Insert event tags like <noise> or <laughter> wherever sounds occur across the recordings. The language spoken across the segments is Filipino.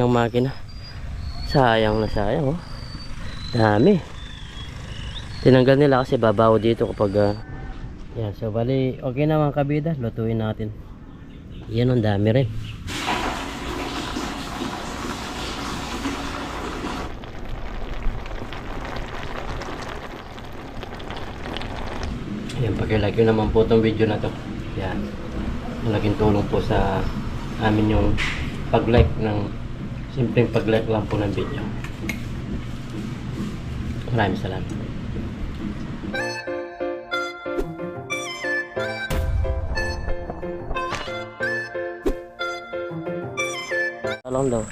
ng makina. Sayang na sayang oh. Dami. Tinanggal nila kasi babaw dito kapag ah, yan. So bali okay naman kabida. Lutuin natin. Yan ang dami rin. Yan, pag-like nyo naman po itong video na to. Yan. Malaking tulong po sa amin yung pag-like ng simpleng pag-like lang po ng video. Maraming salamat. Talong daw.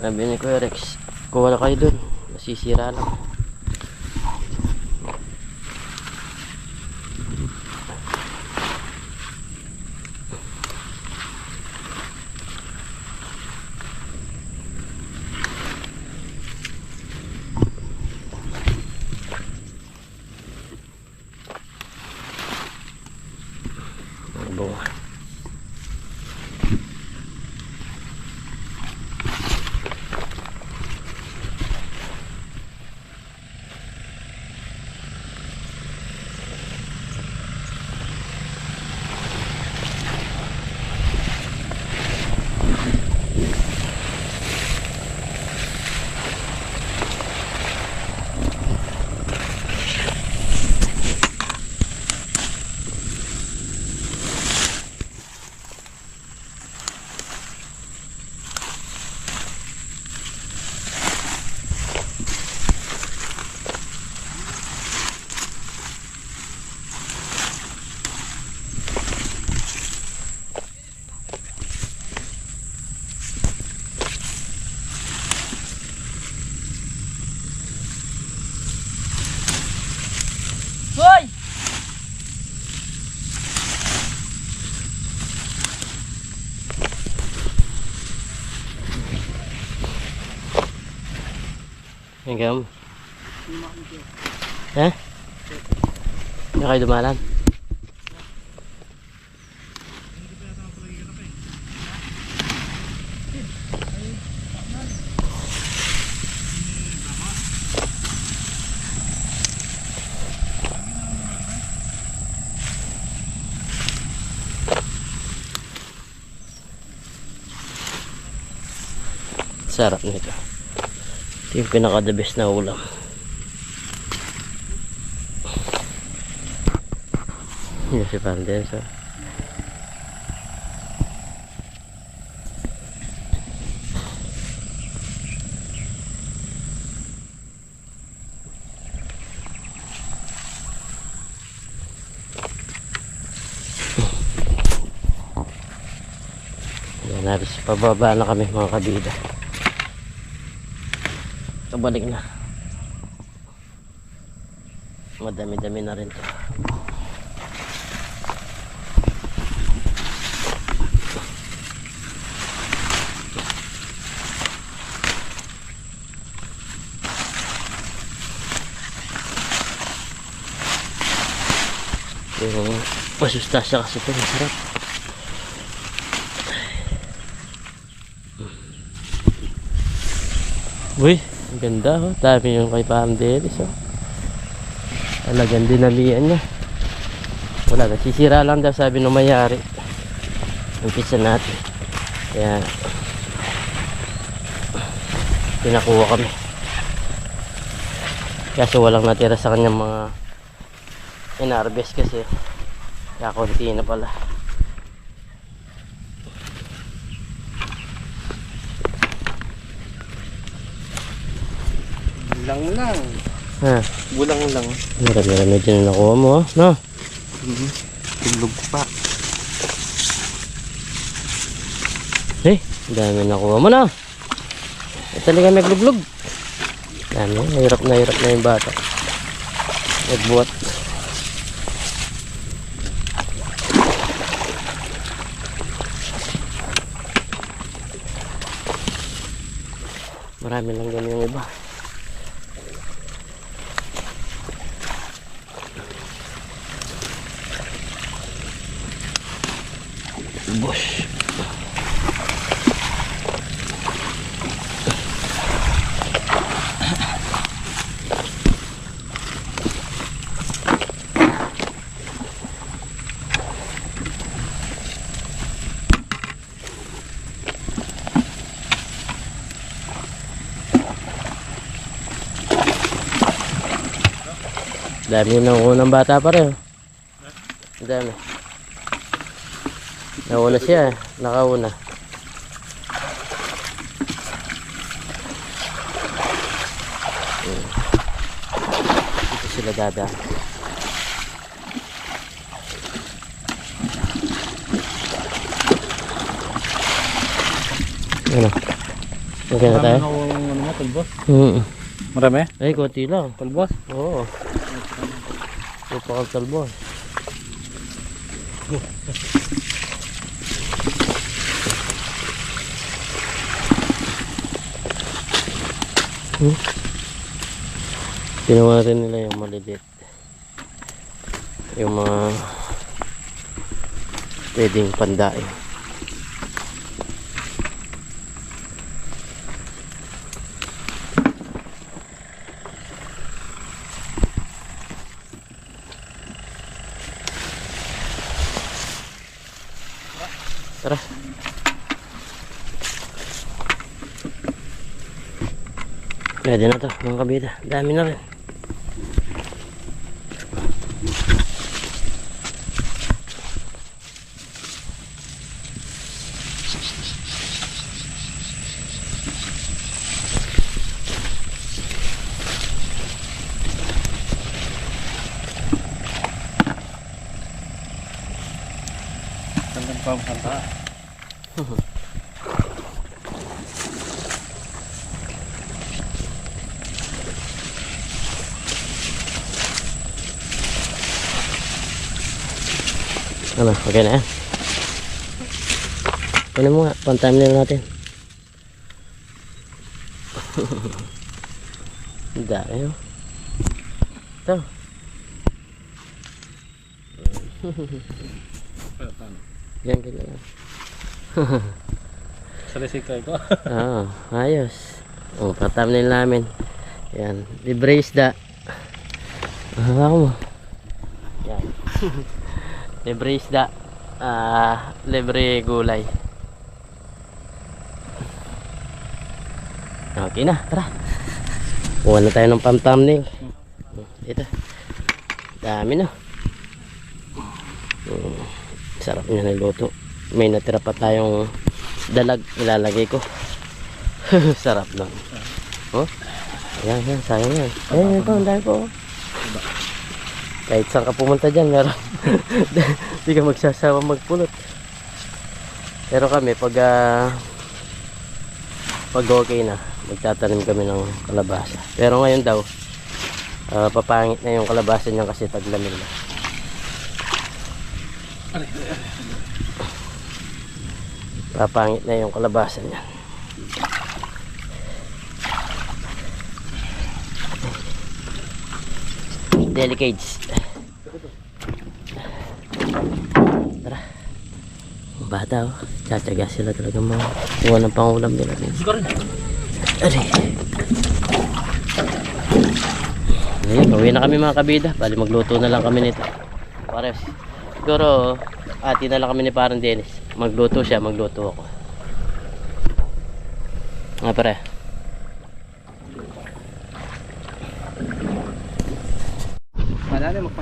Sabi ni Kuya Rex, kuha na kayo dun. Masisira lang. Bunga. Hoy! Hanggang. Ha? Hindi kayo dumalan? Sarap nito. Yung pinaka the best na ulam. Yan si Pandenso. Yan pababa na kami mga kabida. Ito balik na. Madami-dami na rin to. Yung masustasya kasi ito, masarap. Uy, ang ganda oh. Dami yung kay Pam Delis oh. Talagang dinamihan niya. Wala, nasisira lang daw sabi ng mayari. Umpisa natin. Kaya, pinakuha kami. Kaso walang natira sa kanyang mga inarbes kasi. Kaya konti na pala. Bulang lang. Ha, Bulang lang. marami-rami din na nakuha mo oh. No? Mhm. Tulog pa. Eh, dami nakuha mo na. Eh, talaga nagluglog. Dami, hirap na hirap na yung bata. Nagbuhat. Marami lang ganun yung iba. boss. Dami ng unang bata pa rin. Dami. Nauna siya. Nakauna. Dito sila dada. Ano? Okay na tayo? ano mo, tulbos? Hmm. Marami? Ay, konti lang. Tulbos? Oo. Ito pa Hmm? Rin nila yung maliliit. Yung mga pwedeng pandain. Tara. Pwede na to, mga kabida. Dami na rin. Tanggang pa ang. Ano, okay na yan. Kunin mo nga, pang-thumbnail natin. <laughs> Ang dami oh. Ito. <laughs> Yan, ganyan. <laughs> Salisikay ko. Oo, ayos. O, pa-thumbnail namin. Yan, libre isda. Ah, mo. Yan. Libre isda. Ah, libre gulay. Okay na, tara. Kuha na tayo ng pang-thumbnail. Ito. Dami na. Mm, Sarap niya niluto. May natira pa tayong dalag ilalagay ko. <laughs> Sarap lang. Oh. Ayan, yan, sayang yan. Ayan, ito, ang dami po. Kahit saan ka pumunta dyan, meron. <laughs> Hindi ka magsasawa magpulot. Pero kami, pag ah, pag okay na, magtatanim kami ng kalabasa. Pero ngayon daw, ah, papangit na yung kalabasa niya kasi taglamig na. Papangit na yung kalabasa niya. Delicates. Tara. Ang Bata oh. Tsatsaga sila talaga mga kuha ng pangulam nila. Ari. Ayun, uwi na kami mga kabida. Bali magluto na lang kami nito. Pares. Siguro, ati na lang kami ni parang Dennis. Magluto siya, magluto ako. Nga pare.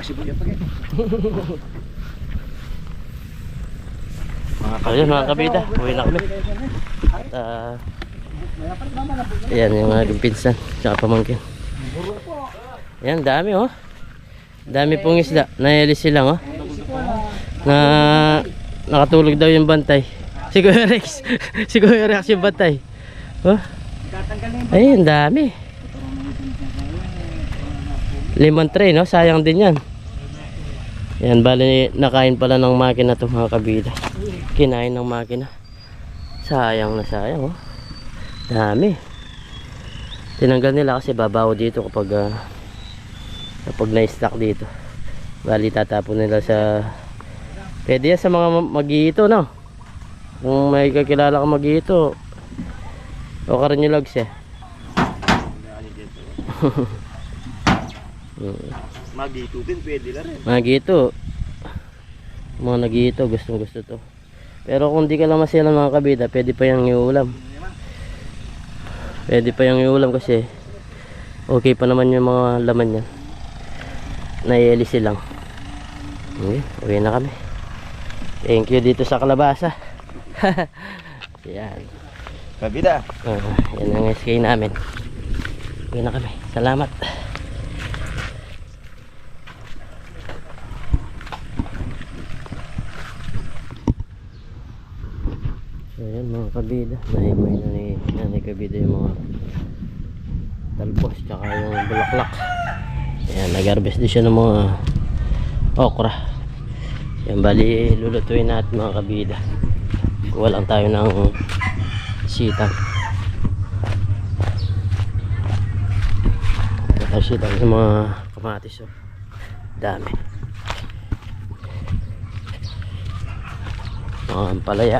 Malala, magpasibuya pa kayo. Ayun mga kabida, uwi na kami. At, ah, ayan yung aking pinsan, tsaka pamangkin. Ayan, dami oh. Dami pong isda. Nayalis sila oh. Na nakatulog daw yung bantay. <laughs> Si Kuya Rex. <laughs> si Kuya Rex yung bantay. Oh. Ayun, dami. Limang tray, no? Sayang din yan. Yan, bali nakain pala ng makina to mga kabida. Kinain ng makina. Sayang na sayang, oh. Dami. Tinanggal nila kasi babaw dito kapag ah, kapag na-stack dito. Bali tatapon nila sa Pwede yan sa mga mag-iito, no? Kung may kakilala ka mag-iito, o ka rin yung logs eh. <laughs> Magito din, pwede na rin. Mga gito. Mga nagito, gustong gusto to. Pero kung di ka lang masila mga kabida, pwede pa yung iulam. Pwede pa yung iulam kasi okay pa naman yung mga laman yan. Naielisi lang. Okay, uwi na kami. Thank you dito sa kalabasa. <laughs> Yan. Kabida. Ah, yan ang SK namin. Uwi na kami. Salamat. So yan mga kabida. Nahiboy na ni Nanay Kabida yung mga talbos tsaka yung bulaklak. Ayan, nag-harvest din siya ng mga okra. Yan, bali lulutuin natin mga kabida. Kuha lang tayo ng sitang. Kuha sitang sa mga kamatis. Oh. Dami. Mga ampalaya.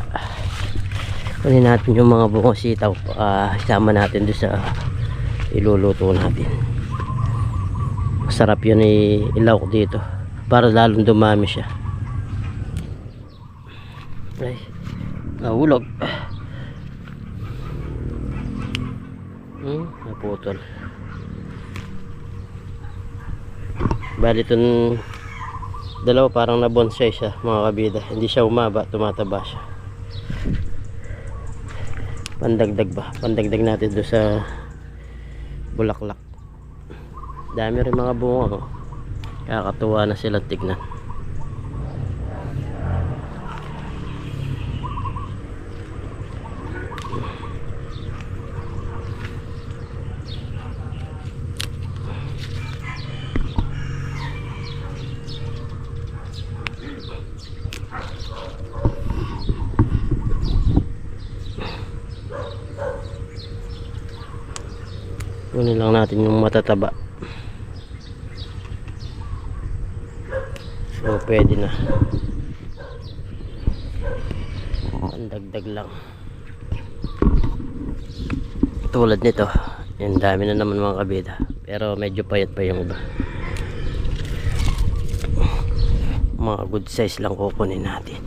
Kunin natin yung mga bunga sitaw. ah isama natin doon sa iluluto natin. Masarap yun i- ilaw ko dito. Para lalong dumami siya. Ay, nahulog. Hmm, naputol. Bali itong dalawa parang nabonsai siya mga kabida. Hindi siya umaba, tumataba siya. Pandagdag ba? Pandagdag natin doon sa bulaklak. Dami rin mga bunga. Oh. Kakatuwa na sila tignan. Kunin lang natin yung matataba. So, pwede na. Ang dagdag lang. Tulad nito. Yan, dami na naman mga kabida. Pero medyo payat pa yung iba. Mga good size lang kukunin natin.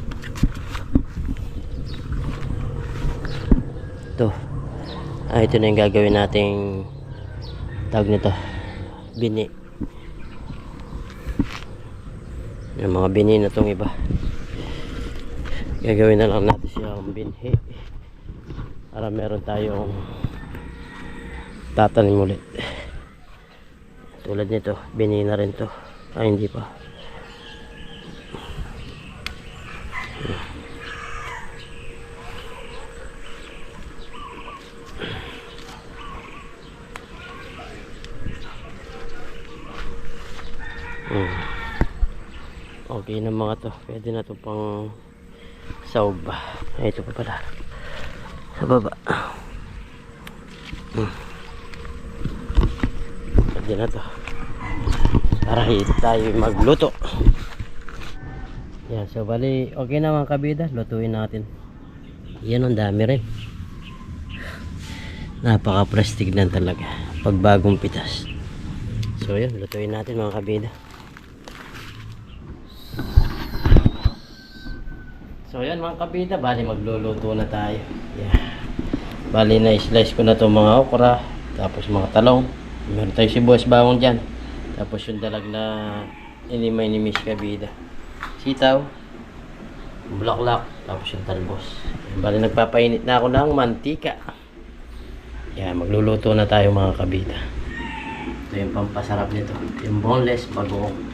Ito. Ah, ito na yung gagawin nating tawag nito. Bini. Yung mga bini na tong iba. Gagawin na lang natin siyang binhi. Para meron tayong tatanim ulit. Tulad nito, bini na rin to. Ah, hindi pa. Mm. Okay na mga to. Pwede na to pang saog ba. Ito pa pala. Sa baba. Mm. Pwede na to. Para hit tayo magluto. Yan, so bali, okay na mga kabida. Lutuin natin. Yan ang dami rin. Napaka-plastic lang talaga. Pag bagong pitas. So yun, lutuin natin mga kabida. So yan mga kabida, bali magluluto na tayo. Yeah. Bali na slice ko na to mga okra, tapos mga talong. Meron tayo sibuyas bawang dyan. Tapos yung dalag na inimay ni Miss Kabida. Sitaw, bulaklak, tapos yung talbos. Bali nagpapainit na ako ng mantika. Yan, magluluto na tayo mga kabida. Ito yung pampasarap nito. Yung boneless bagoong.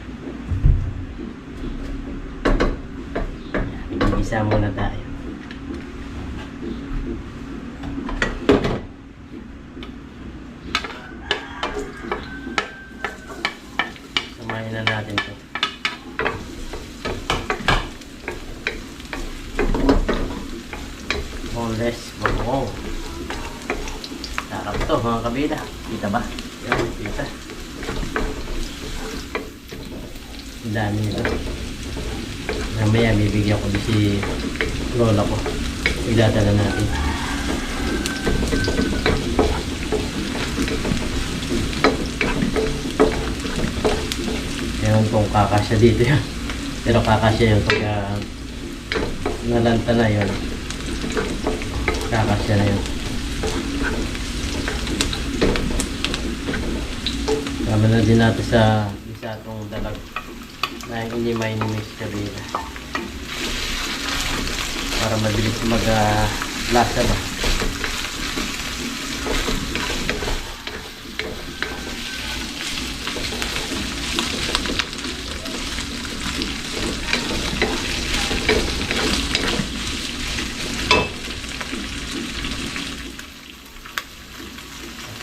Igisa muna tayo. Samahin na natin to. Boneless bagoong. Sarap to mga kabida. Kita ba? Yan, kita. Ang dami nito. Mamaya bibigyan ko din si lola ko. Igdadala natin. Ewan kung kakasya dito yan. <laughs> Pero kakasya yun pagka nalanta na yun. Kakasya na yun. Tama na din natin sa isa itong dalag na hindi may mix kabila. Para mabilis mag ah, lasa ba.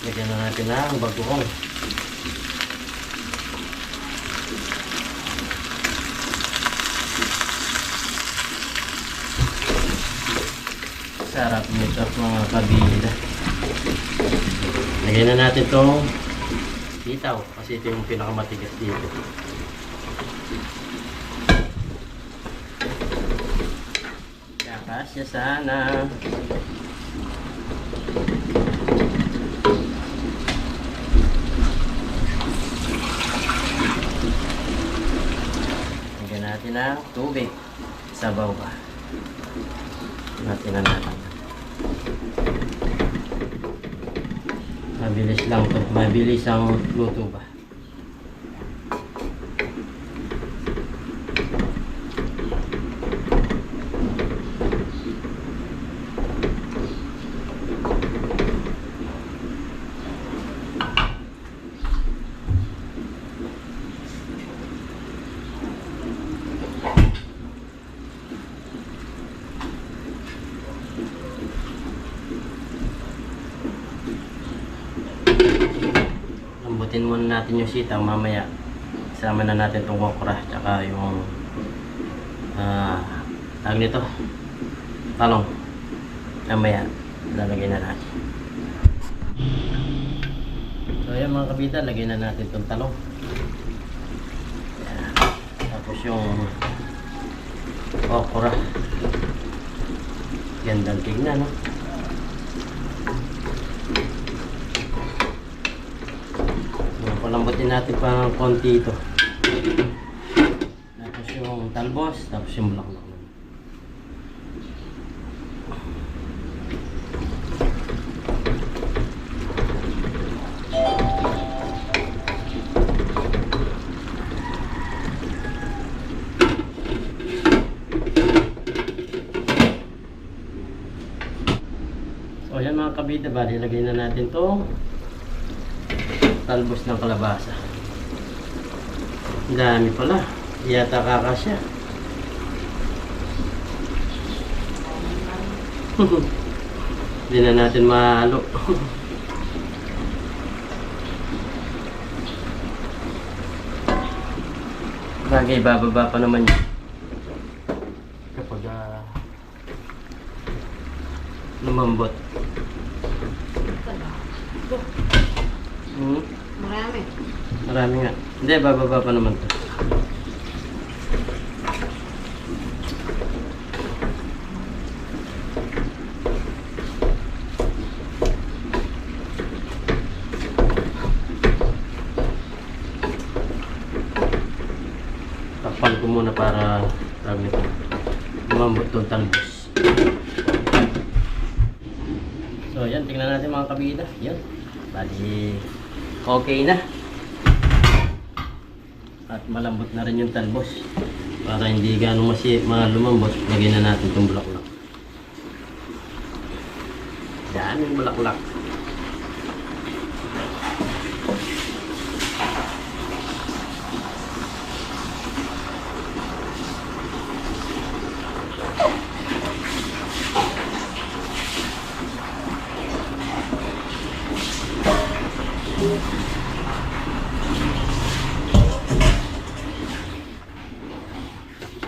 Lagyan na natin na ang bagoong. Sarap nito mga kabila. Lagyan na natin itong sitaw kasi ito yung pinakamatigas dito. Kakasya sana. Lagyan natin ng tubig. Sabaw pa. Natin na natin. Mabilis lang to. Mabilis ang luto ba. Lambutin muna natin yung sitaw mamaya. Isama na natin itong okra tsaka yung ah tawag nito talong. Mamaya lalagay na natin. So ayan mga kabita, lagay na natin itong talong. Ayan. Tapos yung okra. Gandang tignan, no? So, palambutin natin pa ng konti ito. Tapos yung talbos, tapos yung bulaklak. So ayan mga kabita, bali lagay na natin itong talbos ng kalabasa. Dami pala. Yata kakasya. <laughs> Hindi na natin mahalo. <laughs> Bagay, bababa pa naman yun. Kapag ah, lumambot. Hmm? Marami. Marami nga. Hindi, bababa pa naman to. Takpan ko muna para tawag nito. Lumambot tong talbos. So, yan. Tingnan natin mga kabida. Yan. Bali, okay na. Malambot na rin yung talbos. Para hindi gano'ng masi malumambot, lagyan na natin itong bulaklak. Daming bulaklak.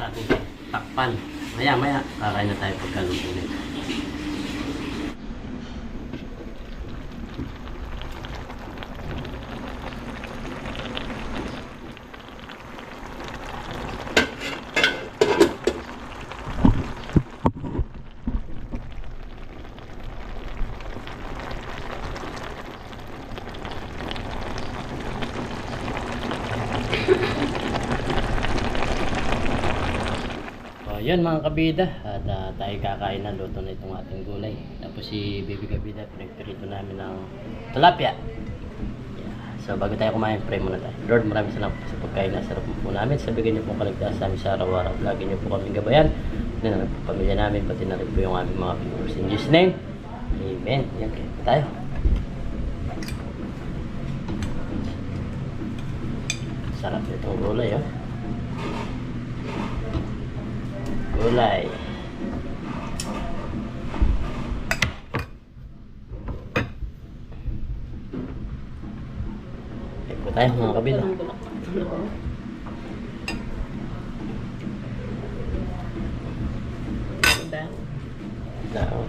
sa ating takpan. Maya, maya, kakain na tayo pagkaluto nito. So, yun mga kabida. At ah, tayo kakain ng luto na itong ating gulay. Tapos si Baby Kabida, pinagpirito namin ng tilapia. So bago tayo kumain, pray muna tayo. Lord, maraming salamat po sa pagkain na sarap po namin. Sa bigyan niyo po kaligtasan sa amin sa araw-araw. Lagi niyo po kaming gabayan. Na rin po pamilya namin, pati na rin po yung aming mga viewers. In Jesus' name, Amen. Yan, kaya tayo. Sarap itong gulay, oh. Gulay. Ito po tayo mga kabila. Dao.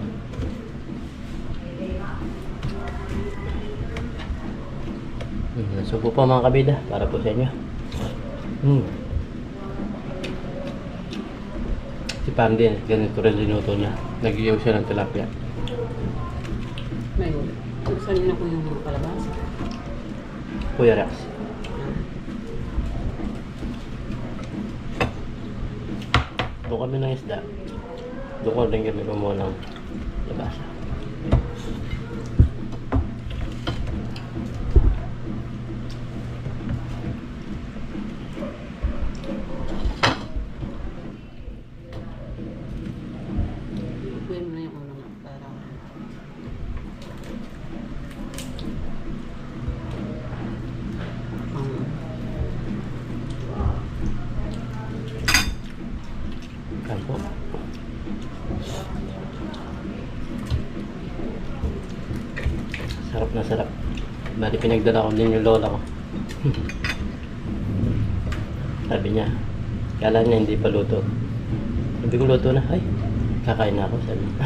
Hmm, subo po mga kabida para po sa inyo. Hmm. Pam din, ganito rin linuto niya. Nag-iyaw siya ng tilapia. May Buksan niyo na po yung mga palabas. Kuya Rex. Doon kami ng isda. Doon ko rin kami kumuha ng labasa. Pinagdala ko din yung lola ko. Sabi niya, kala niya hindi pa luto. Sabi ko luto na, ay, kakain na ako, sabi <laughs> niya.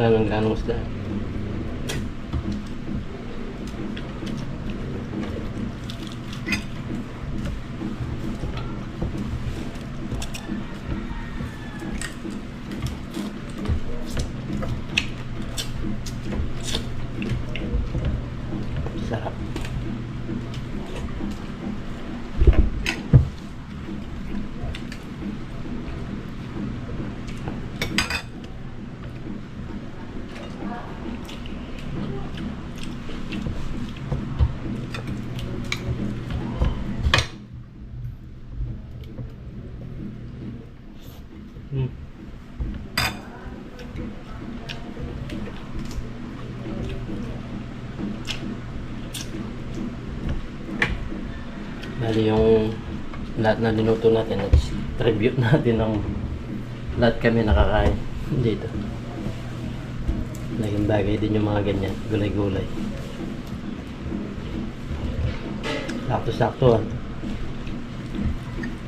Wala nang ganong isda. Sarap. Hmm. Bali yung lahat na linuto natin, tribute <laughs> natin ng lahat kami nakakain dito. Naging bagay din yung mga ganyan, gulay-gulay. Sakto-sakto ah.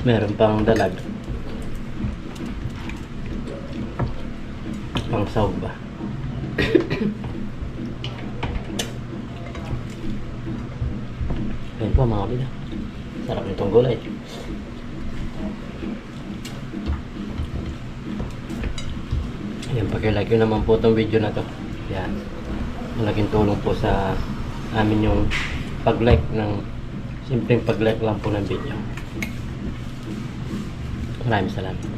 Meron pang dalag. Pang sahog ba? <coughs> Ayun po mga kapila. Sarap nitong gulay. Ayan, pag-like nyo naman po itong video na to. Yan. Malaking tulong po sa amin yung pag-like ng simpleng pag-like lang po ng video. Maraming salamat.